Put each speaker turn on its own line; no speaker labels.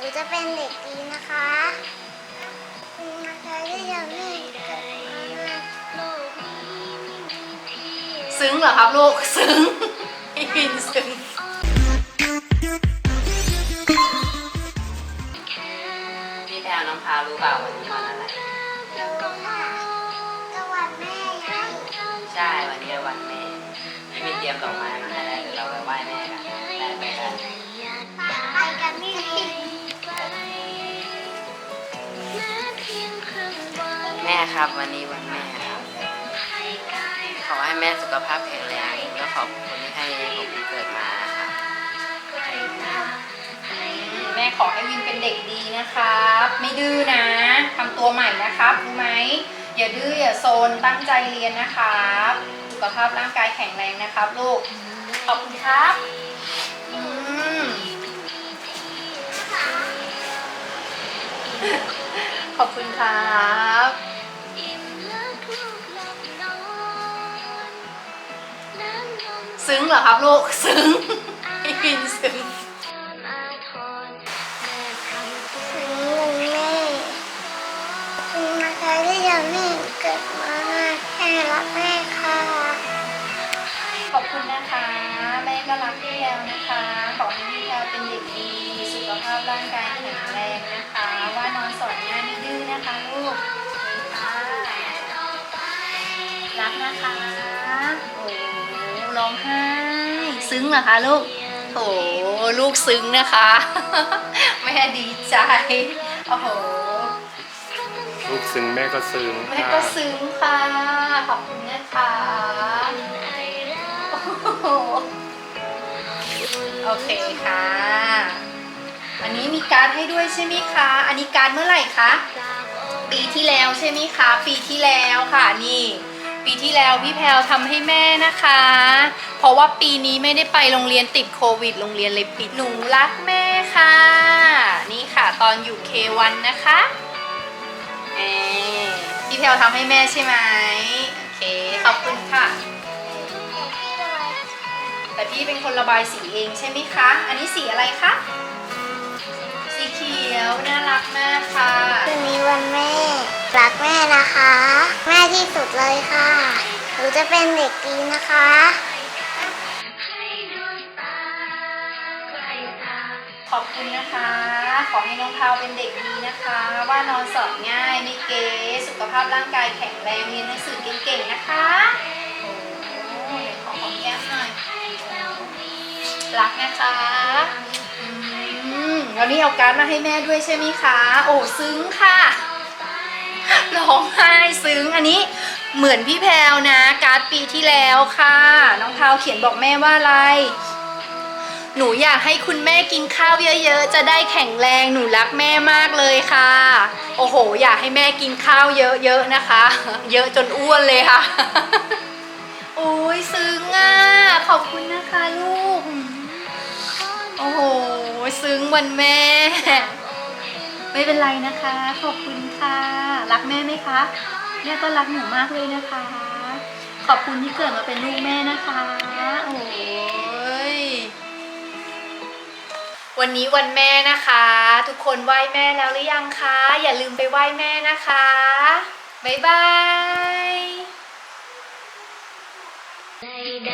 หนูจะเป็นเด็กดีนะคะคุณนะคะที่ยังไม่เกิดมา
ซึ้งเหรอครับลูกซึ้งพี่วินซึ้งพี่แพรน้องพารู้เปล่าวันนี้วันอะไร
รู้ค่ะก็วันแม่ไง
ใช่ วันนี้วันแม่พี่วินเตรียมดอกไม้มาให้แล้วเดี๋ยวเราไปไหว้แม่กันไปไปกัน
ไปกันนี่
ม่ครับ วันนี้วันแม่ครับ ขอให้แม่สุขภาพแข็งแรงและขอบคุณที่ให้ผมเกิดมาครับ
แม่ขอให้วินเป็นเด็กดีนะครับ ไม่ดื้อนะทำตัวใหม่นะครับรู้ไหมอย่าดื้ออย่าโซนตั้งใจเรียนนะครับสุขภาพร่างกายแข็งแรงนะครับ ลูกขอบคุณครับขอบคุณครับ
ซึ้งเหรอครับลูก ซึ้งพี่วินซึ้ง
ถึงวันแม่คุณนะคะที่ยังไม่เกิดมาแม่รักแม่ค่ะ
ขอบคุณนะคะ แม่ก็รักพี่แพลวนะคะ ขอให้พี่แพลวเป็นเด็กดี สุขภาพร่างกายแข็งแรงนะคะ ว่านอนสอนง่ายไม่ดื้อนะคะลูกค่ะรักนะคะ
โอ้ ร้องไห้ ซึ้งเหรอคะลูกโถลูกซึ้งนะคะ แม่ดีใจ โอ้โห
ลูกซึ้งแม่ก็ซึ้ง
แม่ก็ซึ้งค่ะ ขอบคุณนะคะโอ้โหโอเคค่ะ
อันนี้มีการ์ดให้ด้วยใช่ไหมคะ อันนี้การ์ดเมื่อไหร่คะ ปีที่แล้วใช่ไหมคะ ปีที่แล้วค่ะนี่ ปีที่แล้วพี่แพลวทำให้แม่นะคะ เพราะว่าปีนี้ไม่ได้ไปโรงเรียนติดโควิด โรงเรียนเลยปิดหนูรักแม่ค่ะ นี่ค่ะตอนอยู่ K1 นะคะเออพี่แพลวทำให้แม่ใช่ไหมโอเคขอบคุณค่ะ แต่พี่เป็นคนระบายสีเองใช่ไหมคะ อันนี้สีอะไรคะ สีเขียวน่ารักมาก
หนูจะเป็นเด็กดีนะคะ
ขอบคุณนะคะ ขอให้น้องพาวเป็นเด็กดีนะคะ ว่านอนสอนง่ายไม่เก๋สุขภาพร่างกายแข็งแรงเรียนหนังสือเก่งๆนะคะโอ้ยขอหอมแก้มหน่อยรักนะคะอืมวันนี้เอาการ์ดมาให้แม่ด้วยใช่ไหมคะ โอ้ซึ้งค่ะร้องไห้ซึ้งอันนี้ เหมือนพี่แพลวนะ การ์ดปีที่แล้วค่ะ น้องพาวเขียนบอกแม่ว่าอะไร หนูอยากให้คุณแม่กินข้าวเยอะๆ จะได้แข็งแรงหนูรักแม่มากเลยค่ะ โอ้โห อยากให้แม่กินข้าวเยอะๆนะคะ เยอะจนอ้วนเลยค่ะโอ้ยซึ้งอะขอบคุณนะคะลูก โอ้โหซึ้งวันแม่ ไม่เป็นไรนะคะ ขอบคุณค่ะ รักแม่ไหมคะ ม่ก็รักหนูมากเลยนะคะ ขอบคุณที่เกิดมาเป็นลูกแม่นะคะ โอ้ยวันนี้วันแม่นะคะ ทุกคนไหว้แม่แล้วหรือยังคะ อย่าลืมไปไหว้แม่นะคะ บ๊ายบาย
ใด